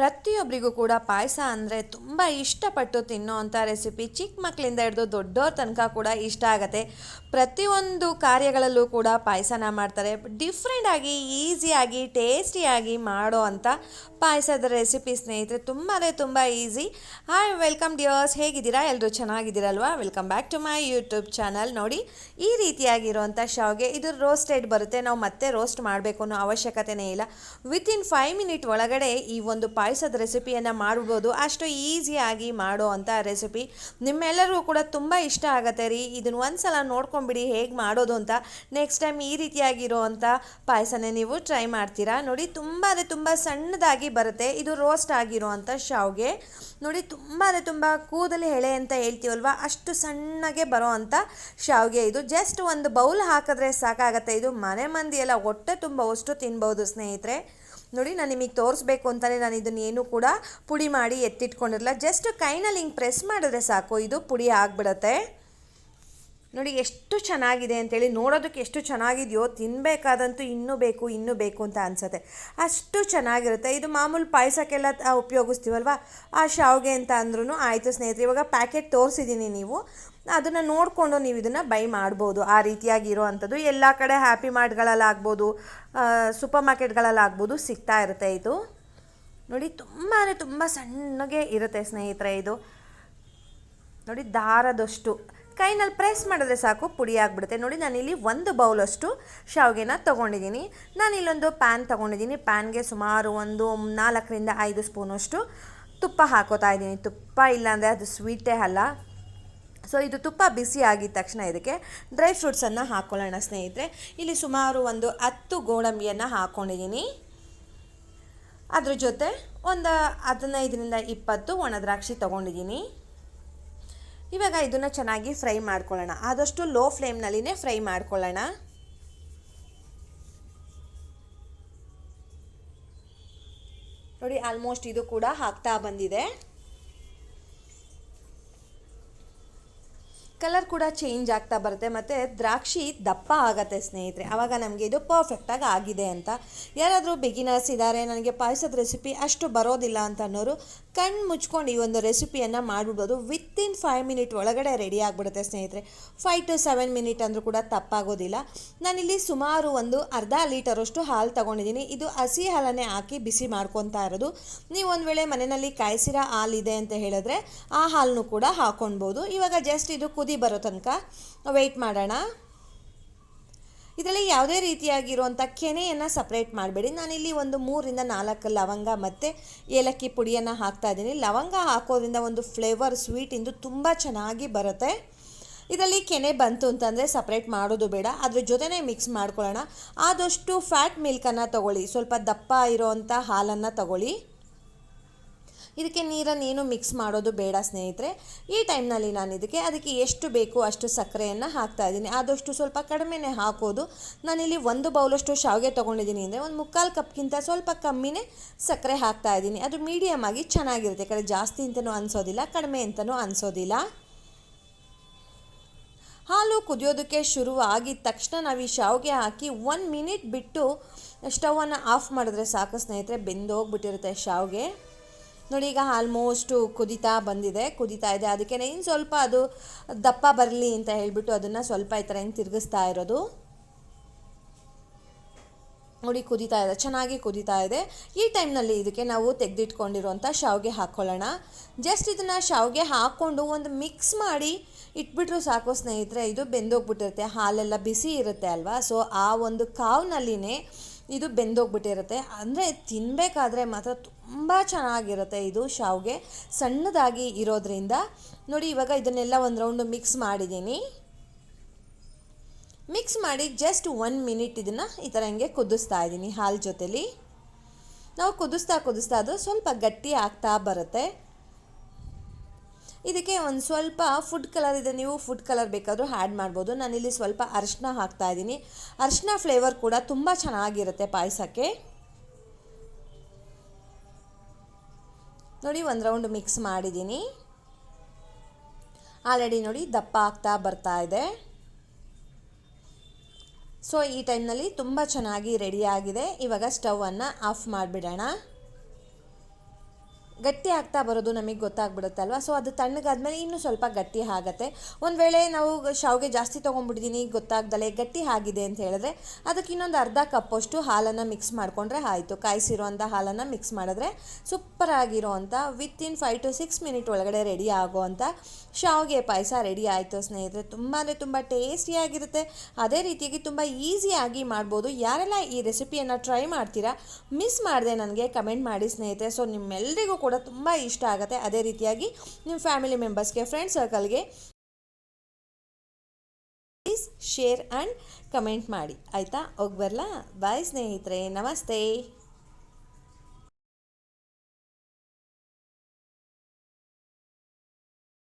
ಪ್ರತಿಯೊಬ್ಬರಿಗೂ ಕೂಡ ಪಾಯಸ ಅಂದರೆ ತುಂಬ ಇಷ್ಟಪಟ್ಟು ತಿನ್ನೋವಂಥ ರೆಸಿಪಿ ಚಿಕ್ಕ ಮಕ್ಕಳಿಂದ ಹಿಡಿದು ದೊಡ್ಡವ್ರ ತನಕ ಕೂಡ ಇಷ್ಟ ಆಗುತ್ತೆ. ಪ್ರತಿಯೊಂದು ಕಾರ್ಯಗಳಲ್ಲೂ ಕೂಡ ಪಾಯಸನ ಮಾಡ್ತಾರೆ. ಡಿಫ್ರೆಂಟಾಗಿ ಈಸಿಯಾಗಿ ಟೇಸ್ಟಿಯಾಗಿ ಮಾಡೋ ಅಂಥ ಪಾಯಸದ ರೆಸಿಪಿ ಸ್ನೇಹಿತರೆ ತುಂಬಾ ತುಂಬ ಈಸಿ ಹಾಯ್ ವೆಲ್ಕಮ್ ಡಿಯರ್ಸ್ ಹೇಗಿದ್ದೀರಾ? ಎಲ್ಲರೂ ಚೆನ್ನಾಗಿದ್ದೀರಲ್ವಾ? Welcome back to my YouTube channel ನೋಡಿ, ಈ ರೀತಿಯಾಗಿರುವಂಥ ಶಾವ್ಗೆ ಇದು ರೋಸ್ಟೆಡ್ ಬರುತ್ತೆ. ನಾವು ಮತ್ತೆ ರೋಸ್ಟ್ ಮಾಡಬೇಕು ಅನ್ನೋ ಅವಶ್ಯಕತೆನೇ ಇಲ್ಲ. ವಿತಿನ್ ಫೈವ್ ಮಿನಿಟ್ ಒಳಗಡೆ ಈ ಒಂದು ಪಾಯಸದ ರೆಸಿಪಿಯನ್ನು ಮಾಡ್ಬೋದು. ಅಷ್ಟು ಈಸಿಯಾಗಿ ಮಾಡೋ ಅಂಥ ರೆಸಿಪಿ. ನಿಮ್ಮೆಲ್ಲರಿಗೂ ಕೂಡ ತುಂಬ ಇಷ್ಟ ಆಗುತ್ತೆ ರೀ. ಇದನ್ನು ಒಂದ್ಸಲ ನೋಡ್ಕೊಂಬಿಡಿ ಹೇಗೆ ಮಾಡೋದು ಅಂತ. ನೆಕ್ಸ್ಟ್ ಟೈಮ್ ಈ ರೀತಿಯಾಗಿರೋ ಅಂಥ ಪಾಯಸನೇ ನೀವು ಟ್ರೈ ಮಾಡ್ತೀರಾ. ನೋಡಿ ತುಂಬ ಅಂದರೆ ತುಂಬ ಸಣ್ಣದಾಗಿ ಬರುತ್ತೆ. ಇದು ರೋಸ್ಟ್ ಆಗಿರೋ ಅಂಥ ಶಾವ್ಗೆ. ನೋಡಿ ತುಂಬ ಅಂದರೆ ತುಂಬ ಕೂದಲು ಎಳೆ ಅಂತ ಹೇಳ್ತೀವಲ್ವ? ಅಷ್ಟು ಸಣ್ಣಗೆ ಬರೋ ಅಂಥ ಶಾವ್ಗೆ ಇದು. ಜಸ್ಟ್ ಒಂದು ಬೌಲ್ ಹಾಕಿದ್ರೆ ಸಾಕಾಗತ್ತೆ. ಇದು ಮನೆ ಮಂದಿ ಎಲ್ಲ ಹೊಟ್ಟೆ ತುಂಬ ಅಷ್ಟು ತಿನ್ಬೋದು ಸ್ನೇಹಿತರೆ. ನೋಡಿ, ನಾನು ನಿಮಗೆ ತೋರಿಸ್ಬೇಕು ಅಂತಲೇ ನಾನು ಇದನ್ನು ಏನು ಕೂಡ ಪುಡಿ ಮಾಡಿ ಎತ್ತಿಟ್ಕೊಂಡಿರಲ್ಲ ಜಸ್ಟ್ ಕೈನಲ್ಲಿ ಹಿಂಗೆ ಪ್ರೆಸ್ ಮಾಡಿದ್ರೆ ಸಾಕು, ಇದು ಪುಡಿ ಆಗಿಬಿಡತ್ತೆ. ನೋಡಿ, ಎಷ್ಟು ಚೆನ್ನಾಗಿದೆ ಅಂತೇಳಿ ನೋಡೋದಕ್ಕೆ ಎಷ್ಟು ಚೆನ್ನಾಗಿದೆಯೋ ತಿನ್ನಬೇಕಾದಂತೂ ಇನ್ನೂ ಬೇಕು ಇನ್ನೂ ಬೇಕು ಅಂತ ಅನ್ಸುತ್ತೆ. ಅಷ್ಟು ಚೆನ್ನಾಗಿರುತ್ತೆ. ಇದು ಮಾಮೂಲು ಪಾಯಸಕ್ಕೆಲ್ಲ ಉಪಯೋಗಿಸ್ತೀವಲ್ವ? ಆ ಶಾವಿಗೆ ಅಂತ ಅಂದ್ರೂ ಆಯಿತು ಸ್ನೇಹಿತರೆ. ಇವಾಗ ಪ್ಯಾಕೆಟ್ ತೋರಿಸಿದ್ದೀನಿ ನೀವು. ಅದನ್ನು ನೋಡಿಕೊಂಡು ನೀವು ಇದನ್ನು ಬೈ ಮಾಡ್ಬೋದು. ಆ ರೀತಿಯಾಗಿರೋ ಅಂಥದ್ದು. ಎಲ್ಲ ಕಡೆ ಹ್ಯಾಪಿ ಮಾರ್ಟ್ಗಳಲ್ಲಾಗ್ಬೋದು ಸೂಪರ್ ಮಾರ್ಕೆಟ್ಗಳಲ್ಲಾಗ್ಬೋದು ಸಿಗ್ತಾ ಇರುತ್ತೆ ಇದು. ನೋಡಿ ತುಂಬಾ ತುಂಬ ಸಣ್ಣಗೆ ಇರುತ್ತೆ ಸ್ನೇಹಿತರೆ ಇದು. ನೋಡಿ, ದಾರದಷ್ಟು. ಕೈನಲ್ಲಿ ಪ್ರೆಸ್ ಮಾಡಿದ್ರೆ ಸಾಕು, ಪುಡಿ ಆಗಿಬಿಡುತ್ತೆ. ನೋಡಿ ನಾನಿಲ್ಲಿ ಒಂದು ಬೌಲಷ್ಟು ಶಾವಿಗೆನ ತೊಗೊಂಡಿದ್ದೀನಿ. ನಾನು ಇಲ್ಲೊಂದು ಪ್ಯಾನ್ ತೊಗೊಂಡಿದ್ದೀನಿ. ಪ್ಯಾನ್ಗೆ ಸುಮಾರು ಒಂದು ನಾಲ್ಕರಿಂದ ಐದು ಸ್ಪೂನಷ್ಟು ತುಪ್ಪ ಹಾಕೋತಾ ಇದ್ದೀನಿ. ತುಪ್ಪ ಇಲ್ಲಾಂದರೆ ಅದು ಸ್ವೀಟೇ ಅಲ್ಲ. ಸೊ ಇದು ತುಪ್ಪ ಬಿಸಿ ಆಗಿದ ತಕ್ಷಣ ಇದಕ್ಕೆ ಡ್ರೈ ಫ್ರೂಟ್ಸನ್ನು ಹಾಕ್ಕೊಳ್ಳೋಣ ಸ್ನೇಹಿತರೆ. ಇಲ್ಲಿ ಸುಮಾರು ಒಂದು ಹತ್ತು ಗೋಡಂಬಿಯನ್ನು ಹಾಕ್ಕೊಂಡಿದ್ದೀನಿ ಅದ್ರ ಜೊತೆ ಒಂದು ಹದಿನೈದರಿಂದ ಇಪ್ಪತ್ತು ಒಣ ದ್ರಾಕ್ಷಿ ತೊಗೊಂಡಿದ್ದೀನಿ. ಇವಾಗ ಇದನ್ನು ಚೆನ್ನಾಗಿ ಫ್ರೈ ಮಾಡ್ಕೊಳ್ಳೋಣ. ಆದಷ್ಟು ಲೋ ಫ್ಲೇಮ್ನಲ್ಲಿನೇ ಫ್ರೈ ಮಾಡ್ಕೊಳ್ಳೋಣ. ನೋಡಿ, ಆಲ್ಮೋಸ್ಟ್ ಇದು ಕೂಡ ಹಾಕ್ತಾ ಬಂದಿದೆ. ಕಲರ್ ಕೂಡ ಚೇಂಜ್ ಆಗ್ತಾ ಬರುತ್ತೆ, ಮತ್ತು ದ್ರಾಕ್ಷಿ ದಪ್ಪ ಆಗತ್ತೆ ಸ್ನೇಹಿತರೆ. ಆವಾಗ ನಮಗೆ ಇದು ಪರ್ಫೆಕ್ಟಾಗಿ ಆಗಿದೆ ಅಂತ. ಯಾರಾದರೂ ಬಿಗಿನರ್ಸ್ ಇದ್ದಾರೆ ನನಗೆ ಪಾಯಸದ ರೆಸಿಪಿ ಅಷ್ಟು ಬರೋದಿಲ್ಲ ಅಂತ ಅನ್ನೋರು ಕಣ್ಣು ಮುಚ್ಕೊಂಡು ಈ ಒಂದು ರೆಸಿಪಿಯನ್ನು ಮಾಡಿಬಿಡ್ಬೋದು. ವಿತಿನ್ ಫೈವ್ ಮಿನಿಟ್ ಒಳಗಡೆ ರೆಡಿ ಆಗಿಬಿಡುತ್ತೆ ಸ್ನೇಹಿತರೆ. ಫೈವ್ ಟು ಸೆವೆನ್ ಮಿನಿಟ್ ಅಂದರೂ ಕೂಡ ತಪ್ಪಾಗೋದಿಲ್ಲ. ನಾನಿಲ್ಲಿ ಸುಮಾರು ಒಂದು ಅರ್ಧ ಲೀಟರಷ್ಟು ಹಾಲು ತಗೊಂಡಿದ್ದೀನಿ. ಇದು ಹಸಿ ಹಾಲನ್ನೇ ಹಾಕಿ ಬಿಸಿ ಮಾಡ್ಕೊತಾ ಇರೋದು. ನೀವು ಒಂದು ವೇಳೆ ಮನೆಯಲ್ಲಿ ಕಾಯಿಸಿರೋ ಹಾಲಿದೆ ಅಂತ ಹೇಳಿದ್ರೆ ಆ ಹಾಲನ್ನು ಕೂಡ ಹಾಕೊಳ್ಬೋದು. ಇವಾಗ ಜಸ್ಟ್ ಇದು ಕುದಿ ಬರೋ ತನಕ ವೆಯ್ಟ್ ಮಾಡೋಣ. ಇದರಲ್ಲಿ ಯಾವುದೇ ರೀತಿಯಾಗಿರುವಂಥ ಕೆನೆಯನ್ನು ಸಪ್ರೇಟ್ ಮಾಡಬೇಡಿ. ನಾನಿಲ್ಲಿ ಒಂದು ಮೂರಿಂದ ನಾಲ್ಕು ಲವಂಗ ಮತ್ತು ಏಲಕ್ಕಿ ಪುಡಿಯನ್ನು ಹಾಕ್ತಾ ಇದ್ದೀನಿ. ಲವಂಗ ಹಾಕೋದ್ರಿಂದ ಒಂದು ಫ್ಲೇವರ್ ಸ್ವೀಟಿಂದು ತುಂಬ ಚೆನ್ನಾಗಿ ಬರುತ್ತೆ. ಇದರಲ್ಲಿ ಕೆನೆ ಬಂತು ಅಂತಂದರೆ ಸಪ್ರೇಟ್ ಮಾಡೋದು ಬೇಡ. ಅದ್ರ ಜೊತೆನೇ ಮಿಕ್ಸ್ ಮಾಡ್ಕೊಳ್ಳೋಣ. ಆದಷ್ಟು ಫ್ಯಾಟ್ ಮಿಲ್ಕನ್ನು ತಗೊಳ್ಳಿ. ಸ್ವಲ್ಪ ದಪ್ಪ ಇರೋವಂಥ ಹಾಲನ್ನು ತಗೊಳ್ಳಿ. ಇದಕ್ಕೆ ನೀರನ್ನು ಏನು ಮಿಕ್ಸ್ ಮಾಡೋದು ಬೇಡ ಸ್ನೇಹಿತರೆ. ಈ ಟೈಮ್ನಲ್ಲಿ ನಾನು ಇದಕ್ಕೆ ಅದಕ್ಕೆ ಎಷ್ಟು ಬೇಕು ಅಷ್ಟು ಸಕ್ಕರೆಯನ್ನು ಹಾಕ್ತಾ ಇದ್ದೀನಿ. ಆದಷ್ಟು ಸ್ವಲ್ಪ ಕಡಿಮೆನೇ ಹಾಕೋದು. ನಾನಿಲ್ಲಿ ಒಂದು ಬೌಲಷ್ಟು ಶಾವಿಗೆ ತೊಗೊಂಡಿದ್ದೀನಿ ಅಂದರೆ ಒಂದು ಮುಕ್ಕಾಲು ಕಪ್ಗಿಂತ ಸ್ವಲ್ಪ ಕಮ್ಮಿನೇ ಸಕ್ಕರೆ ಹಾಕ್ತಾ ಇದ್ದೀನಿ. ಅದು ಮೀಡಿಯಮ್ ಆಗಿ ಚೆನ್ನಾಗಿರುತ್ತೆ. ಕಡೆ ಜಾಸ್ತಿ ಅಂತಲೂ ಅನಿಸೋದಿಲ್ಲ, ಕಡಿಮೆ ಅಂತಲೂ ಅನಿಸೋದಿಲ್ಲ. ಹಾಲು ಕುದಿಯೋದಕ್ಕೆ ಶುರು ಆಗಿದ ತಕ್ಷಣ ನಾವು ಈ ಶಾವಿಗೆ ಹಾಕಿ ಒನ್ ಮಿನಿಟ್ ಬಿಟ್ಟು ಸ್ಟವನ್ನು ಆಫ್ ಮಾಡಿದ್ರೆ ಸಾಕು ಸ್ನೇಹಿತರೆ. ಬೆಂದೋಗ್ಬಿಟ್ಟಿರುತ್ತೆ ಶಾವಿಗೆ. ನೋಡಿ, ಈಗ ಆಲ್ಮೋಸ್ಟು ಕುದಿತಾ ಬಂದಿದೆ, ಕುದಿತಾ ಇದೆ. ಅದಕ್ಕೆ ಇನ್ನು ಸ್ವಲ್ಪ ಅದು ದಪ್ಪ ಬರಲಿ ಅಂತ ಹೇಳಿಬಿಟ್ಟು ಅದನ್ನು ಸ್ವಲ್ಪ ಈ ಥರ ಹಿಂಗೆ ತಿರುಗಿಸ್ತಾ ಇರೋದು. ನೋಡಿ, ಕುದಿತಾ ಇದೆ, ಚೆನ್ನಾಗಿ ಕುದಿತಾ ಇದೆ. ಈ ಟೈಮ್ನಲ್ಲಿ ಇದಕ್ಕೆ ನಾವು ತೆಗೆದಿಟ್ಕೊಂಡಿರುವಂಥ ಶಾವಿಗೆ ಹಾಕ್ಕೊಳ್ಳೋಣ ಜಸ್ಟ್ ಇದನ್ನು ಶಾವಿಗೆ ಹಾಕ್ಕೊಂಡು ಒಂದು ಮಿಕ್ಸ್ ಮಾಡಿ ಇಟ್ಬಿಟ್ರು ಸಾಕು ಸ್ನೇಹಿತರೆ, ಇದು ಬೆಂದೋಗ್ಬಿಟ್ಟಿರುತ್ತೆ, ಹಾಲೆಲ್ಲ ಬಿಸಿ ಇರುತ್ತೆ ಅಲ್ವಾ? ಸೊ ಆ ಒಂದು ಕಾವ್ನಲ್ಲಿನೇ ಇದು ಬೆಂದೋಗ್ಬಿಟ್ಟಿರುತ್ತೆ. ಅಂದರೆ ತಿನ್ನಬೇಕಾದ್ರೆ ಮಾತ್ರ ತುಂಬ ಚೆನ್ನಾಗಿರುತ್ತೆ ಇದು ಶಾವ್ಗೆ. ಸಣ್ಣದಾಗಿ ಇರೋದ್ರಿಂದ. ನೋಡಿ, ಇವಾಗ ಇದನ್ನೆಲ್ಲ ಒಂದು ರೌಂಡು ಮಿಕ್ಸ್ ಮಾಡಿದ್ದೀನಿ. ಮಿಕ್ಸ್ ಮಾಡಿ ಜಸ್ಟ್ ಒನ್ ಮಿನಿಟ್ ಇದನ್ನು ಈ ಥರ ಹಿಂಗೆ ಕುದಿಸ್ತಾ ಇದ್ದೀನಿ ಹಾಲು ಜೊತೇಲಿ. ನಾವು ಕುದಿಸ್ತಾ ಕುದಿಸ್ತಾ ಅದು ಸ್ವಲ್ಪ ಗಟ್ಟಿ ಆಗ್ತಾ ಬರುತ್ತೆ. ಇದಕ್ಕೆ ಒಂದು ಸ್ವಲ್ಪ ಫುಡ್ ಕಲರ್ ಇದೆ, ನೀವು ಫುಡ್ ಕಲರ್ ಬೇಕಾದರೂ ಆ್ಯಡ್ ಮಾಡ್ಬೋದು. ನಾನಿಲ್ಲಿ ಸ್ವಲ್ಪ ಅರಿಶಿನ ಹಾಕ್ತಾ ಇದ್ದೀನಿ. ಅರಿಶಿನ ಫ್ಲೇವರ್ ಕೂಡ ತುಂಬ ಚೆನ್ನಾಗಿರುತ್ತೆ ಪಾಯಸಕ್ಕೆ. ನೋಡಿ, ಒಂದು ರೌಂಡ್ ಮಿಕ್ಸ್ ಮಾಡಿದ್ದೀನಿ. ಆಲ್ರೆಡಿ ನೋಡಿ, ದಪ್ಪ ಆಗ್ತಾ ಬರ್ತಾ ಇದೆ. ಸೊ ಈ ಟೈಮ್ನಲ್ಲಿ ತುಂಬ ಚೆನ್ನಾಗಿ ರೆಡಿಯಾಗಿದೆ ಇವಾಗ ಸ್ಟವನ್ನು ಆಫ್ ಮಾಡಿಬಿಡೋಣ. ಗಟ್ಟಿ ಆಗ್ತಾ ಬರೋದು ನಮಗೆ ಗೊತ್ತಾಗ್ಬಿಡುತ್ತಲ್ವ? ಸೊ ಅದು ತಣ್ಣಗಾದ್ಮೇಲೆ ಇನ್ನೂ ಸ್ವಲ್ಪ ಗಟ್ಟಿ ಆಗತ್ತೆ. ಒಂದು ವೇಳೆ ನಾವು ಶಾವಿಗೆ ಜಾಸ್ತಿ ತೊಗೊಂಡ್ಬಿಟ್ಟಿದ್ದೀನಿ ಗೊತ್ತಾಗ್ದಲೆ ಗಟ್ಟಿ ಆಗಿದೆ ಅಂತ ಹೇಳಿದ್ರೆ, ಅದಕ್ಕೆ ಇನ್ನೊಂದು ಅರ್ಧ ಕಪ್ಪಷ್ಟು ಹಾಲನ್ನು ಮಿಕ್ಸ್ ಮಾಡಿಕೊಂಡ್ರೆ ಆಯಿತು. ಕಾಯಿಸಿರೋಂಥ ಹಾಲನ್ನು ಮಿಕ್ಸ್ ಮಾಡಿದ್ರೆ super ಆಗಿರೋವಂಥ in five to six minute ಒಳಗಡೆ ರೆಡಿ ಆಗೋವಂಥ ಶಾವಿಗೆ ಪಾಯಸ ರೆಡಿ ಆಯಿತು ಸ್ನೇಹಿತರೆ. ತುಂಬ ಅಂದರೆ ತುಂಬ ಟೇಸ್ಟಿಯಾಗಿರುತ್ತೆ ಅದೇ ರೀತಿಯಾಗಿ ತುಂಬ ಈಸಿಯಾಗಿ ಮಾಡ್ಬೋದು. ಯಾರೆಲ್ಲ ಈ ರೆಸಿಪಿಯನ್ನು ಟ್ರೈ ಮಾಡ್ತೀರಾ ಮಿಸ್ ಮಾಡಿದೆ ನನಗೆ ಕಮೆಂಟ್ ಮಾಡಿ ಸ್ನೇಹಿತರೆ. ಸೊ ನಿಮ್ಮೆಲ್ಲರಿಗೂ ಕೂಡ ತುಂಬ ಇಷ್ಟ ಆಗುತ್ತೆ. ಅದೇ ರೀತಿಯಾಗಿ ನಿಮ್ಮ ಫ್ಯಾಮಿಲಿ ಮೆಂಬರ್ಸ್ಗೆ ಫ್ರೆಂಡ್ ಸರ್ಕಲ್ಗೆ ಪ್ಲೀಸ್ ಶೇರ್ ಆ್ಯಂಡ್ ಕಮೆಂಟ್ ಮಾಡಿ. ಆಯಿತಾ? ಹೋಗ್ಬರ್ಲಾ ಬಾಯ್ ಸ್ನೇಹಿತರೆ. ನಮಸ್ತೆ.